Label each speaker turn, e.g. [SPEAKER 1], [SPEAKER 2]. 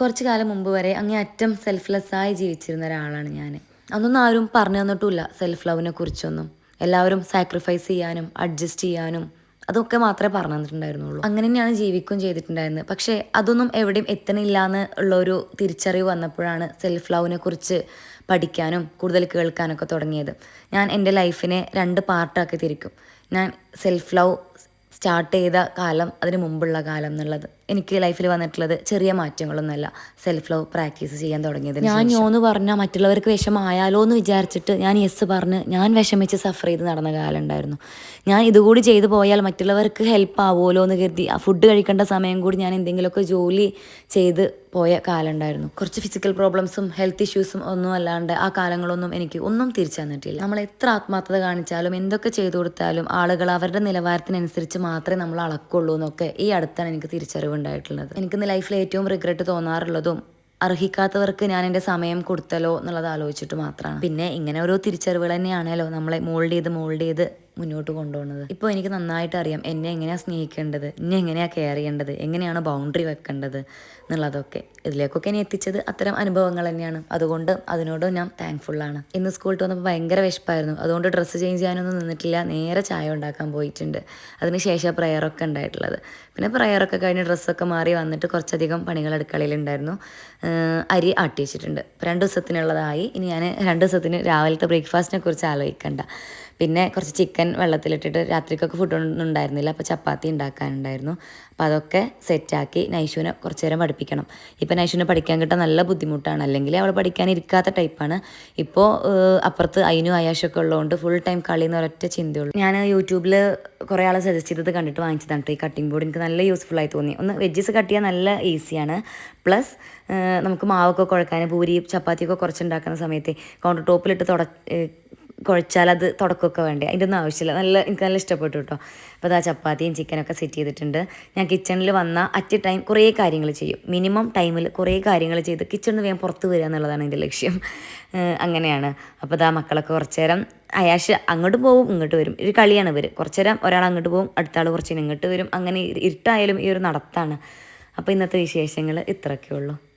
[SPEAKER 1] കുറച്ച് കാലം മുമ്പ് വരെ അങ്ങേ അറ്റം സെൽഫ്ലെസ്സായി ജീവിച്ചിരുന്ന ഒരാളാണ് ഞാൻ അന്നൊന്നും ആരും പറഞ്ഞു തന്നിട്ടുമില്ല സെൽഫ് ലവിനെ കുറിച്ചൊന്നും. എല്ലാവരും സാക്രിഫൈസ് ചെയ്യാനും അഡ്ജസ്റ്റ് ചെയ്യാനും അതൊക്കെ മാത്രമേ പറഞ്ഞു തന്നിട്ടുണ്ടായിരുന്നുള്ളൂ. അങ്ങനെ തന്നെയാണ് ജീവിക്കുകയും ചെയ്തിട്ടുണ്ടായിരുന്നത്. പക്ഷേ അതൊന്നും എവിടെയും എത്തണില്ല എന്ന് ഉള്ളൊരു തിരിച്ചറിവ് വന്നപ്പോഴാണ് സെൽഫ് ലവിനെ കുറിച്ച് പഠിക്കാനും കൂടുതൽ കേൾക്കാനൊക്കെ തുടങ്ങിയത്. ഞാൻ എന്റെ ലൈഫിനെ രണ്ട് പാർട്ടാക്കി തിരിക്കും. ഞാൻ സെൽഫ് ലവ് സ്റ്റാർട്ട് ചെയ്ത കാലം അതിന് മുമ്പുള്ള കാലം എന്നുള്ളത്. എനിക്ക് ലൈഫിൽ വന്നിട്ടുള്ളത് ചെറിയ മാറ്റങ്ങളൊന്നുമല്ല. സെൽഫ് ലവ് പ്രാക്ടീസ് ചെയ്യാൻ തുടങ്ങിയത് ഞാൻ യോന്ന് പറഞ്ഞാൽ മറ്റുള്ളവർക്ക് വിഷമായാലോ എന്ന് വിചാരിച്ചിട്ട് ഞാൻ യെസ് പറഞ്ഞ് ഞാൻ വിഷമിച്ച് സഫർ ചെയ്ത് നടന്ന കാലം ഉണ്ടായിരുന്നു. ഞാൻ ഇതുകൂടി ചെയ്തു പോയാൽ മറ്റുള്ളവർക്ക് ഹെൽപ്പ് ആവുമല്ലോ എന്ന് കരുതി ആ ഫുഡ് കഴിക്കേണ്ട സമയം കൂടി ഞാൻ എന്തെങ്കിലുമൊക്കെ ജോലി ചെയ്ത് പോയ കാലം ഉണ്ടായിരുന്നു. കുറച്ച് ഫിസിക്കൽ പ്രോബ്ലംസും ഹെൽത്ത് ഇഷ്യൂസും ഒന്നും അല്ലാണ്ട് ആ കാലങ്ങളൊന്നും എനിക്ക് ഒന്നും തിരിച്ചു തന്നിട്ടില്ല. നമ്മൾ എത്ര ആത്മാർത്ഥത കാണിച്ചാലും എന്തൊക്കെ ചെയ്തു കൊടുത്താലും ആളുകൾ അവരുടെ നിലവാരത്തിനനുസരിച്ച് മാത്രമേ നമ്മൾ അളക്കുള്ളൂ എന്നൊക്കെ ഈ അടുത്താണ് എനിക്ക് തിരിച്ചറിവുണ്ടായിട്ടുള്ളത് എനിക്കിന്ന് ലൈഫിൽ ഏറ്റവും റിഗ്രറ്റ് തോന്നാറുള്ളതും അർഹിക്കാത്തവർക്ക് ഞാൻ എന്റെ സമയം കൊടുത്തല്ലോ എന്നുള്ളത് ആലോചിച്ചിട്ട് മാത്രമാണ്. പിന്നെ ഇങ്ങനെ ഓരോ തിരിച്ചറിവുകൾ തന്നെയാണല്ലോ നമ്മളെ മോൾഡ് ചെയ്ത് മോൾഡ് ചെയ്ത് മുന്നോട്ട് കൊണ്ടുപോകുന്നത് ഇപ്പൊ എനിക്ക് നന്നായിട്ട് അറിയാം എന്നെ എങ്ങനെയാണ് സ്നേഹിക്കേണ്ടത് എന്നെ എങ്ങനെയാ കെയർ ചെയ്യേണ്ടത് എങ്ങനെയാണ് ബൗണ്ടറി വെക്കേണ്ടത് എന്നുള്ളതൊക്കെ. ഇതിലേക്കൊക്കെ എന്നെ എത്തിച്ചത് അത്തരം അനുഭവങ്ങൾ തന്നെയാണ്. അതുകൊണ്ട് അതിനോട് ഞാൻ താങ്ക്ഫുള്ളാണ് ഇന്ന് സ്കൂളിൽ വന്നപ്പോൾ ഭയങ്കര വിഷപ്പായിരുന്നു അതുകൊണ്ട് ഡ്രസ്സ് ചേഞ്ച് ചെയ്യാനൊന്നും നിന്നിട്ടില്ല. നേരെ ചായ ഉണ്ടാക്കാൻ പോയിട്ടുണ്ട്. അതിനുശേഷം പ്രയറൊക്കെ ഉണ്ടായിട്ടുള്ളത്. പിന്നെ പ്രയറൊക്കെ കഴിഞ്ഞ് ഡ്രസ്സൊക്കെ മാറി വന്നിട്ട് കുറച്ചധികം പണികൾ അടുക്കളയിലുണ്ടായിരുന്നു അരി ആട്ടി വെച്ചിട്ടുണ്ട് രണ്ട് ദിവസത്തിനുള്ളതായി. ഇനി ഞാൻ രണ്ട് ദിവസത്തിന് രാവിലത്തെ ബ്രേക്ക്ഫാസ്റ്റിനെ കുറിച്ച് ആലോചിക്കണ്ട. പിന്നെ കുറച്ച് ചിക്കൻ വെള്ളത്തിലിട്ടിട്ട് രാത്രിക്കൊക്കെ ഫുഡ് ഒന്നും ഉണ്ടായിരുന്നില്ല. അപ്പോൾ ചപ്പാത്തി ഉണ്ടാക്കാനുണ്ടായിരുന്നു. അപ്പോൾ അതൊക്കെ സെറ്റാക്കി നൈഷുവിനെ കുറച്ച് നേരം പഠിപ്പിക്കണം. ഇപ്പോൾ നൈഷുവിനെ പഠിക്കാൻ കിട്ടാൻ നല്ല ബുദ്ധിമുട്ടാണ്. അല്ലെങ്കിൽ അവൾ പഠിക്കാൻ ഇരിക്കാത്ത ടൈപ്പാണ് ഇപ്പോൾ അപ്പുറത്ത് അയിനും ആയാശമൊക്കെ ഉള്ളതുകൊണ്ട് ഫുൾ ടൈം കളി എന്ന് ഒരൊറ്റ ചിന്തയുള്ളൂ. ഞാൻ യൂട്യൂബിൽ കുറേ ആളെ സജസ്റ്റ് ചെയ്തത് കണ്ടിട്ട് വാങ്ങിച്ചതാണ് ഈ കട്ടിംഗ് ബോർഡ് എനിക്ക് നല്ല യൂസ്ഫുൾ ആയി തോന്നി. ഒന്ന് വെജ്ജസ് കട്ട് ചെയ്യാൻ നല്ല ഈസിയാണ് പ്ലസ് നമുക്ക് മാവൊക്കെ കുഴക്കാൻ പൂരി ചപ്പാത്തിയൊക്കെ കുറച്ചുണ്ടാക്കുന്ന സമയത്ത് കൗണ്ടർ ടോപ്പിലിട്ട് തുട കുഴച്ചാൽ അത് തുടക്കമൊക്കെ വേണ്ടേ? അതിന്റെ ഒന്നും ആവശ്യമില്ല. നല്ല എനിക്ക് നല്ല ഇഷ്ടപ്പെട്ടു കേട്ടോ. അപ്പോൾ അതാ ചപ്പാത്തിയും ചിക്കനൊക്കെ സെറ്റ് ചെയ്തിട്ടുണ്ട്. ഞാൻ കിച്ചണിൽ വന്ന അറ്റ് ടൈം കുറേ കാര്യങ്ങൾ ചെയ്യും. മിനിമം ടൈമിൽ കുറേ കാര്യങ്ങൾ ചെയ്ത് കിച്ചണിൽ നിന്ന് വേഗം പുറത്ത് വരിക എന്നുള്ളതാണ് എന്റെ ലക്ഷ്യം. അങ്ങനെയാണ്. അപ്പോൾ അതാ മക്കളൊക്കെ കുറച്ച് നേരം അയാഷ് അങ്ങോട്ട് പോവും ഇങ്ങോട്ട് വരും. ഒരു കളിയാണ് ഇവർ കുറച്ച് നേരം ഒരാൾ അങ്ങോട്ട് പോവും അടുത്ത ആൾ കുറച്ച് ഇങ്ങോട്ട് വരും. അങ്ങനെ ഇരുട്ടായാലും ഈ ഒരു നടത്താണ്. അപ്പോൾ ഇന്നത്തെ വിശേഷങ്ങൾ ഇത്രയൊക്കെ ഉള്ളൂ.